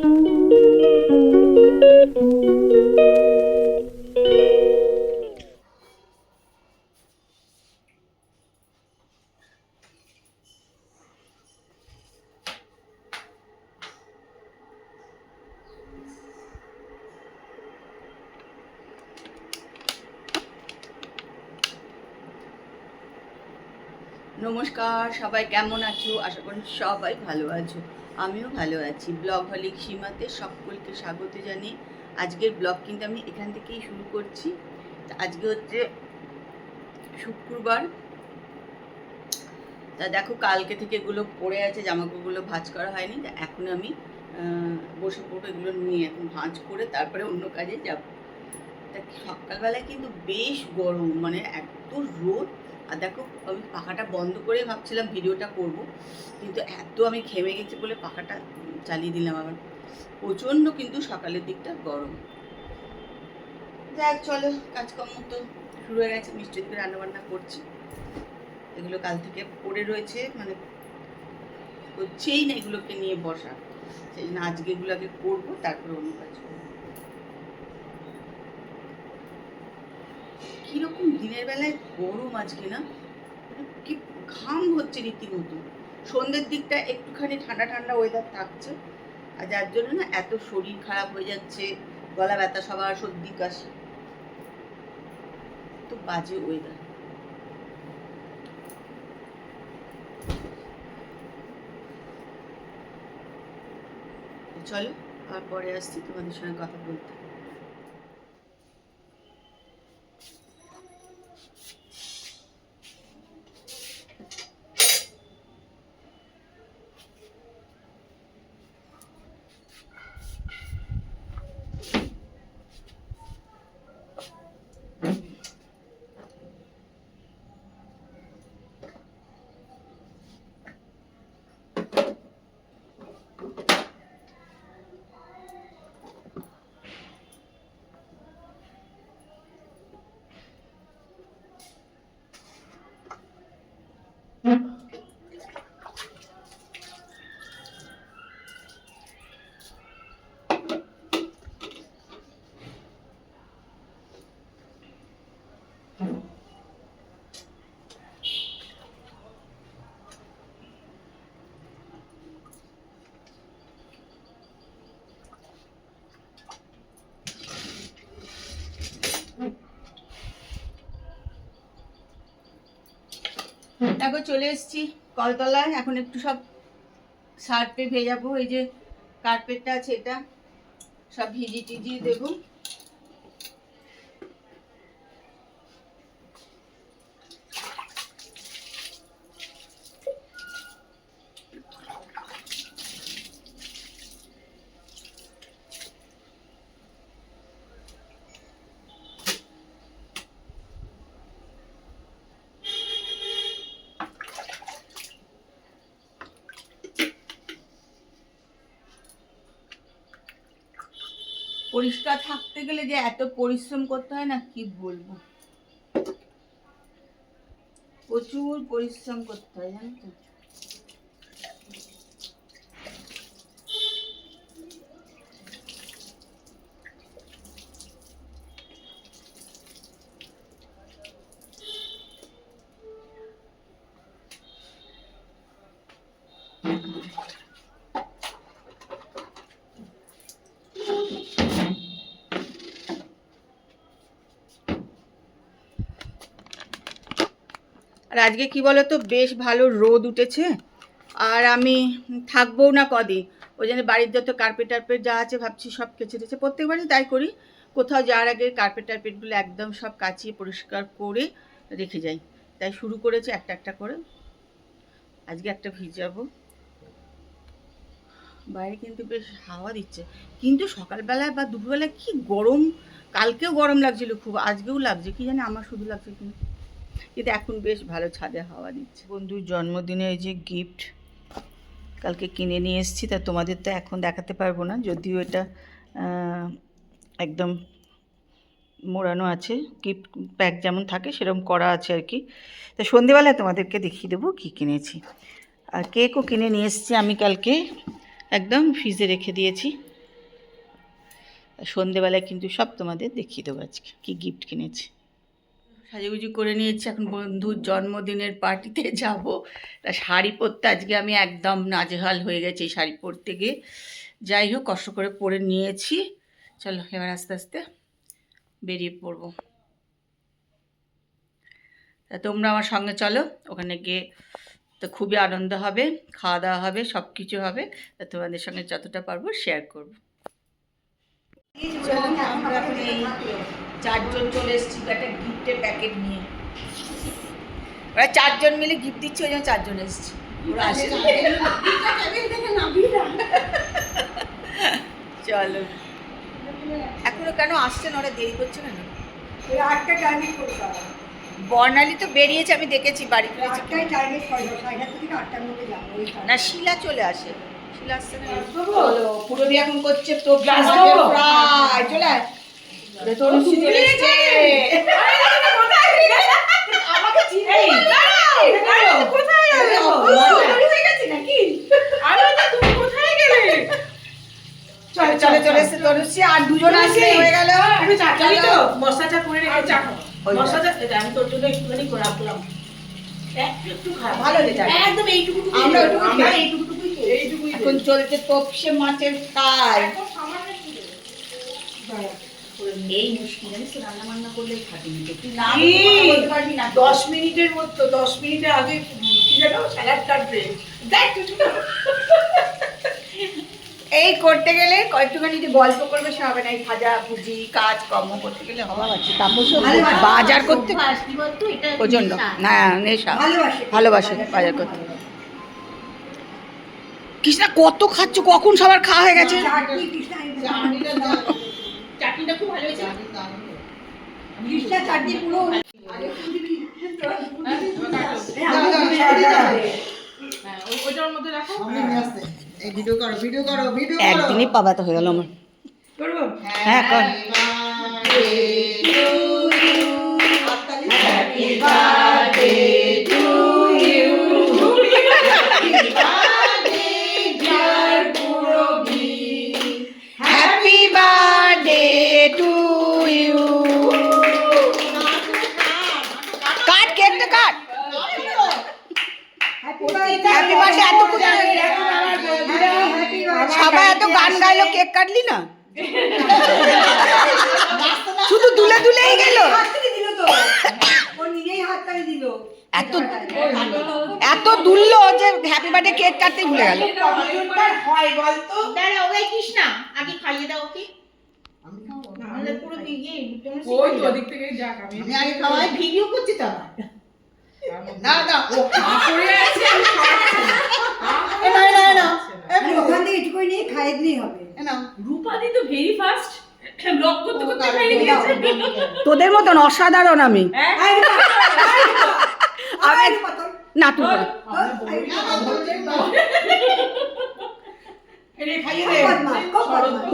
Thank you. সবাই কেমন আছো? আশা করি সবাই ভালো আছো। আমিও ভালো আছি। ব্লগ হলিক সীমাতে সকলকে স্বাগত জানিয়ে আজকের ব্লগ কিন্তু আমি এখান থেকেই শুরু করছি। আজকে হচ্ছে শুক্রবার। তা দেখো কালকে থেকে এগুলো পড়ে আছে জামাকাপড়গুলো ভাঁজ করা হয়নি। তা এখন আমি বসে পড়ব, এগুলো নিয়ে এখন ভাঁজ করে তারপরে অন্য কাজে যাব। তা সকালবেলায় কিন্তু বেশ গরম মানে এত রোদ আর দেখো, আমি পাখাটা বন্ধ করে ভাবছিলাম ভিডিওটা করব, কিন্তু এত আমি ঘেমে গেছি বলে পাখাটা চালিয়ে দিলাম আবার। প্রচণ্ড কিন্তু সকালের দিকটা গরম। যাক, চলো, কাজকর্ম তো শুরু হয়ে গেছে, মিষ্টি দিকে রান্নাবান্না করছি। এগুলো কাল থেকে পড়ে রয়েছে মানে হচ্ছেই না এগুলোকে নিয়ে বসা। সেই জন্য আজকে এগুলো আগে করব, তারপরে অন্য কাজ কীরকম দিনের বেলায় গরম আজকে না? মানে কি ঘাম হচ্ছে রীতিমতো। সন্ধ্যের দিকটা একটুখানি ঠান্ডা ঠান্ডা ওয়েদার থাকছে, আর যার জন্য না এত শরীর খারাপ হয়ে যাচ্ছে, গলা ব্যথা সবার সর্দি কাশি। তো বাজে ওয়েদার চলো আর পরে আসছি তোমাদের সঙ্গে কথা বলতে। দেখো, চলে এসছি কলতলায়। এখন একটু সব সার্ফে ভেজাবো। এই যে কার্পেটটা আছে এটা, সব ভিজি টিজি দেবো। পরিষ্কার থাকতে গেলে যে এত পরিশ্রম করতে হয় না, কি বলব? প্রচুর পরিশ্রম করতে হয়, জানো তো? আর আজকে কি বলো তো বেশ ভালো রোদ উঠেছে। আর আমি থাকব না কদিন। ওই জন্য বাড়ির যত কার্পেট টার্পেট যা আছে ভাবছি সব কেচে টেচে প্রত্যেকবারই তাই করি। কোথাও যাওয়ার আগে কার্পেট টার্পেটগুলো একদম সব কাচিয়ে পরিষ্কার করে রেখে যাই। তাই শুরু করেছি একটা একটা করে। আজকে একটা ভিজাবো। বাইরে কিন্তু বেশ হাওয়া দিচ্ছে। কিন্তু সকালবেলায় বা দুপুরবেলায় কি গরম, কালকেও গরম লাগছিল খুব, আজকেও লাগছে, কি জানি আমার শুধু লাগছে কিন্তু কিন্তু এখন বেশ ভালো ছাদে হাওয়া দিচ্ছে। বন্ধুর জন্মদিনে এই যে গিফট কালকে কিনে নিয়ে এসেছি, তা তোমাদের তো এখন দেখাতে পারব না, যদিও এটা একদম মোড়ানো আছে গিফট প্যাক যেমন থাকে সেরকম করা আছে আর কি। তা সন্ধেবেলায় তোমাদেরকে দেখিয়ে দেবো কী কিনেছি। আর কেকও কিনে নিয়ে এসেছি আমি কালকে, একদম ফ্রিজে রেখে দিয়েছি। সন্ধেবেলায় কিন্তু সব তোমাদের দেখিয়ে দেবো আজকে, কী গিফট কিনেছি। সাজুগুজু করে নিয়েছি। এখন বন্ধুর জন্মদিনের পার্টিতে যাব। তা শাড়ি পরতে আজকে আমি একদম নাজেহাল হয়ে গেছি এই শাড়ি পরতে গিয়ে। যাই হোক, কষ্ট করে পরে নিয়েছি। চলো, এবার আস্তে আস্তে বেরিয়ে পড়ব। তা তোমরা আমার সঙ্গে চলো, ওখানে গিয়ে তো খুবই আনন্দ হবে, খাওয়া দাওয়া হবে সব কিছু হবে। তা তোমাদের সঙ্গে যতটা পারব শেয়ার করব। আমরা চারজন চলে এসেছি একটা গিফটের প্যাকেট নিয়ে। ওরা চারজন মিলে গিফট দিচ্ছে ওই জন্য চারজন এসেছি। ওরা আসে। চলো। এখনও কেন আসছেন ওরা দেরি করছে কেন? বর্ণালী তো বেরিয়েছে আমি দেখেছি বাড়ি ফিরেছি। না শিলা চলে আসে। শিলা আসছে না? পুরবি এখন করছে তো চলে আয়। চলে। আমাকে চলে চলে চলে তনুশ্রী আর দুজন হয়ে গেল। মশলাটা করে রেখে চা খাব ওই যে। মশলাটা আমি তোর জন্য একটুখানি করে রাখলাম একটু একটু খা। ভালো রেজাল্ট। একদম এইটুকু আমরা ওইটুকু আমরা খেয়েছি। এইটুকুটুকুই খেয়েছি। এইটুকুই এখন চলছে তপসে মাছের ফ্রাই এই মুশকিল জানিস তো, রান্না বান্না করলে খাটিনি তো। তুই না বলতে পারবি না। দশ মিনিটের মতো দশ মিনিটের আগে কি জানো স্যালাড কাটবে। দেখ এই করতে গেলে কয়েকটুখানি যদি গল্প করবে সে হবে না এই ভাজা ভুজি কাজ কর্ম করতে গেলে হবে আছে তারপর বাজার করতে প্রচণ্ড না নেশা। ভালোবাসে। বাজার করতে। কৃষ্ণা কত খাচ্ছ? কখন সবার খাওয়া হয়ে গেছে? চাটনিটা খুব ভালো হয়েছে। কৃষ্ণা চাটনি পুরো হ্যাঁ, ওইটার মধ্যে রাখো। একদিনই পাবা তো হয়ে গেল আমার। হ্যাঁ কর। হ্যাপি এত সবাই এত গান গাইলো কেক কাটলি না? শুধু দুলে দুলেই গেল। এত এত দুললো যে হ্যাপি বার্থডে কেক কাটতে ভুলে গেল। হয় বলতো দাঁড়া ওই কৃষ্ণা আগে খাইয়ে দাও ওকে। পুরো ওই তো ওদিক থেকে যাক আমি আমি আগে খাওয়াই ভিডিও করছি তো আবার। না না ও করে আছে না। এ না না না ওখান থেকে একটু নিয়ে খাইয়ে দিলেই হবে রূপাদি তো ভেরি ফাস্ট ব্লগ করতে করতে খাইয়ে দিয়েছে তোদের মতন অসাধারণ আমি হ্যাঁ আমি না বদমাশ।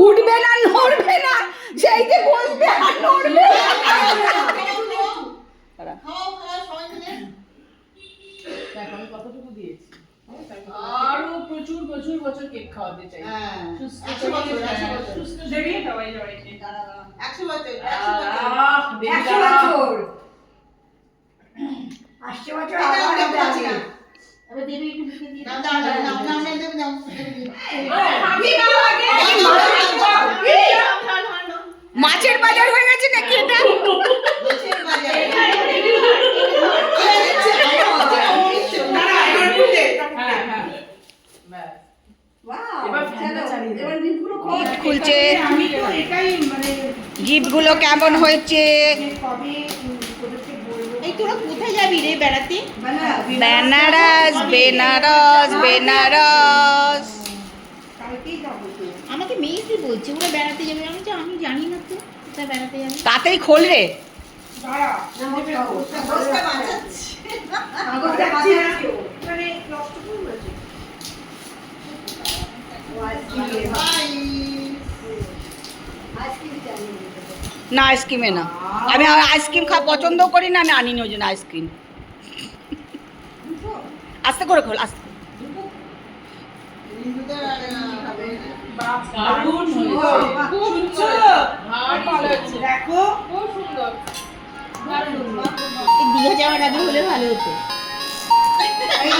উঠবে না নড়বে না সেই যে বসবে আর নড়বে না। খাও খাও সবাই মিলে দেখো আমি কতটুকু দিয়েছি আরও প্রচুর প্রচুর বছর কেক খাওয়াতে চাই। হ্যাঁ সুস্থ একশো বছর একশো বছর। সুস্থ শরীর। সবাই সবাইকে দাঁড়া, দাঁড়া। একশো বছর একশো বছর। দেবী। আসছে বছর আবার। এবার একটু দিয়ে দেবে। আমি না আগে এই মা- মাছের বাজার হয়ে গেছে নাকি এটা মাছের বাজার। দাঁড়া, এবার খুলে। হ্যাঁ, হ্যাঁ। ব্যাস। Wow, এবার ফ্যানটা চলো, চালিয়ে দাও। এবার দিনগুলো খুব ঈদ খুলছে আমি তো এটাই মানে গিফটগুলো কেমন হয়েছে কবে উম, তোদেরকে বলব। এই তোরা কোথায় যাবি রে বেড়াতে? বেনারস। বেনারস বেনারস। আমাকে মেয়েদি বলছে ওরা বেড়াতে যাবে। আমি তো আমি জানি না তো কোথায় বেড়াতে যাবে। তাতেই খোল রে। দাঁড়া, দেবে না আইসক্রিমে না। আমি আইসক্রিম খাওয়া পছন্দ করি না আমি আনিনি ওই জন্য আইসক্রিম। আস্তে করে খোল আস্তে। দীঘা যাওয়ার আগে হলে ভালো হতো। এই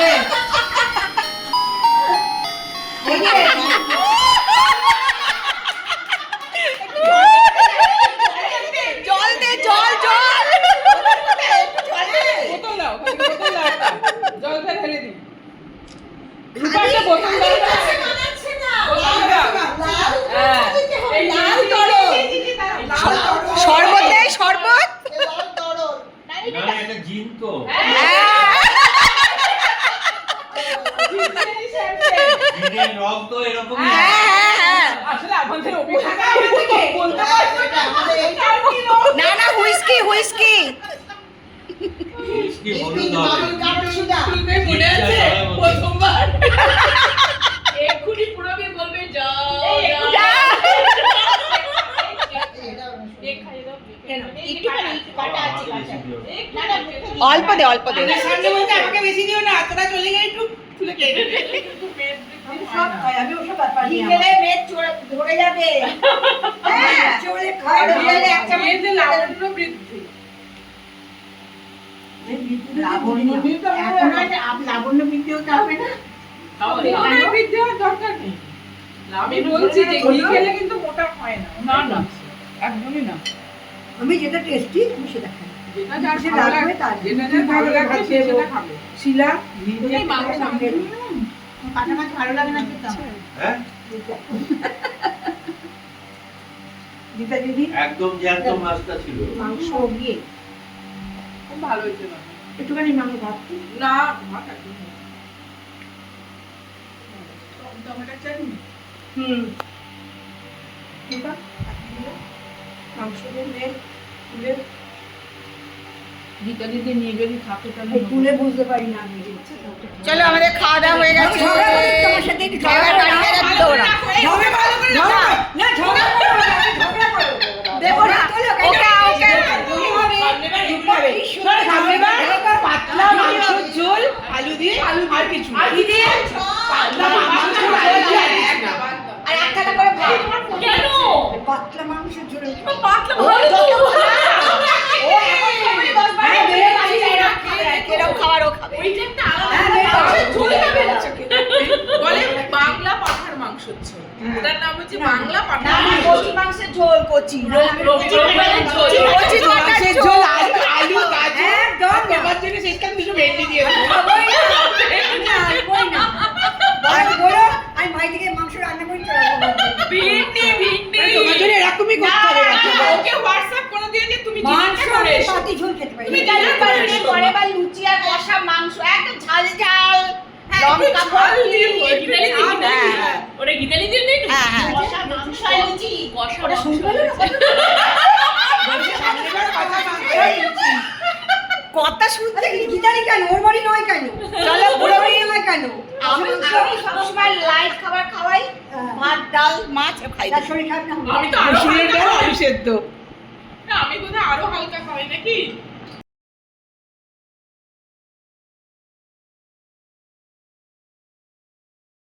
আছে। জিনের রস তো এরকমই হ্যাঁ, আসলে আমাদের অভিজ্ঞতা বলতে পারছি না। এটা আমাদের এই আর কি রস? না না হুইস্কি হুইস্কি মিষ্টি হলুদ বিন হবে বাবুল কাঠুরিদা। তুলবে মনে আছে প্রথমবার এক্ষুনি পুরোকে বলবে যাও যাও এটা এই খাইয়ে দাও কেন? একটুখানি কাটা আছে আমাকে বেশি কাটা দিও না। না না অল্প দে অল্প দে সামনে বলতে আমাকে বেশি দিও না তোরা চলে গেলে একটু তুলে কেটে আমি সব খাই আমি ওসব ব্যাপার নিয়ে খেলে মেদ চড়ে- ধরে যাবে। হ্যাঁ চলে খাই আর একটা মেয়েদের লাবণ্য বৃদ্ধি। লাবণ্য এখন আর আপ- লাবণ্য বৃদ্ধি হতে হবে না। বৃদ্ধি হওয়ার দরকার নেই। আমি বলছি যে ঘি খেলে কিন্তু মোটা হয় না। না না। একদমই না। আমি যেটা টেস্টি আমি সেটা খাই। যেটা ভালো সেটা খাবে। শিলা ভালো লাগে না হ্যাঁ? দিদা দিদি? একদম জ্যান্ত মাছটা ছিল। মাংস দিয়ে। খুব ভালো হয়েছে একটুখানি মাংস ভাত না ভাত একদম টমেটোর চাটনি? হুম। মাংস দিয়ে তুলে গীতা দিদি নিয়ে যদি থাকে তাহলে তুলে বুঝতে পারি না আমি চলো আমাদের খাওয়া দাওয়া হয়ে গেছে তোমার সাথে ঝগড়া না ঝগড়া না, ওকে ওকে পাতলা মাংসের ঝোল আলু দিয়ে আর কিছু আর কি দিয়ে পাতলা মাংসের ঝোল আর আর একটা করে ভাত কেন পাতলা মাংসের ঝোল পাতলা ও এখন খাবে দশ বার হ্যাঁ, মেয়ে বাড়ি যায় না, এরকম খাবার ও খাবে। ওই আলাদা হ্যাঁ, ঝোল খাবে না। বলে বাংলা পাঠার মাংস ঝোল ওটার নাম হচ্ছে বাংলা পাঠার মাংস। কচি মাংসের ঝোল কচি। ঝোল। কচি মাংসের ঝোল। আলু আলু গাজর একদম না। তোমার জন্য শেষকাল দুটো ভেন্ডি দিয়ে দেবো খাবোই না, না, খাবোই না। বলো, বলো, আমি ভাই থেকে মাংস রান্না করে চলে আসব বাড়িতে। ভিন্ডি ভিন্ডি তোমার জন্য এরকমই করতে হবে না, নাকি? না, ওকে হোয়াটসঅ্যাপ করে দিয়ে যে তুমি মাংস জিনিসটা করে আমি এসো। পাতি ঝোল খেতে পারি তুমি না। জানো বাড়িতে পরে বা লুচি আর কষা মাংস একদম ঝাল ঝাল হ্যাঁ, লঙ্কা একটু ঝাল ভর্তি, দিয়ে একটু গিটালি দিয়ে ঝাল, গিটালি দিয়ে। হ্যাঁ। ওটা গিটালি দিয়ে নেই হ্যাঁ, হ্যাঁ। কষা মাংস আর লুচি কষা ওটা মাংস শুনতে পেলে না? কথা শুনতে গিটারি কেন? ওর বাড়ি নয় কেন? চলো, ওর বাড়ি নয় কেন? আমি আমি সবসময় লাইট খাবার খাওয়াই হ্যাঁ। ভাত ডাল মাছ খাই। তার শরীর খারাপ না। আমি তো আরও হালকা খাওয়াই সেদ্ধ। না আমি বোধহয় আরও হালকা খাওয়াই নাকি?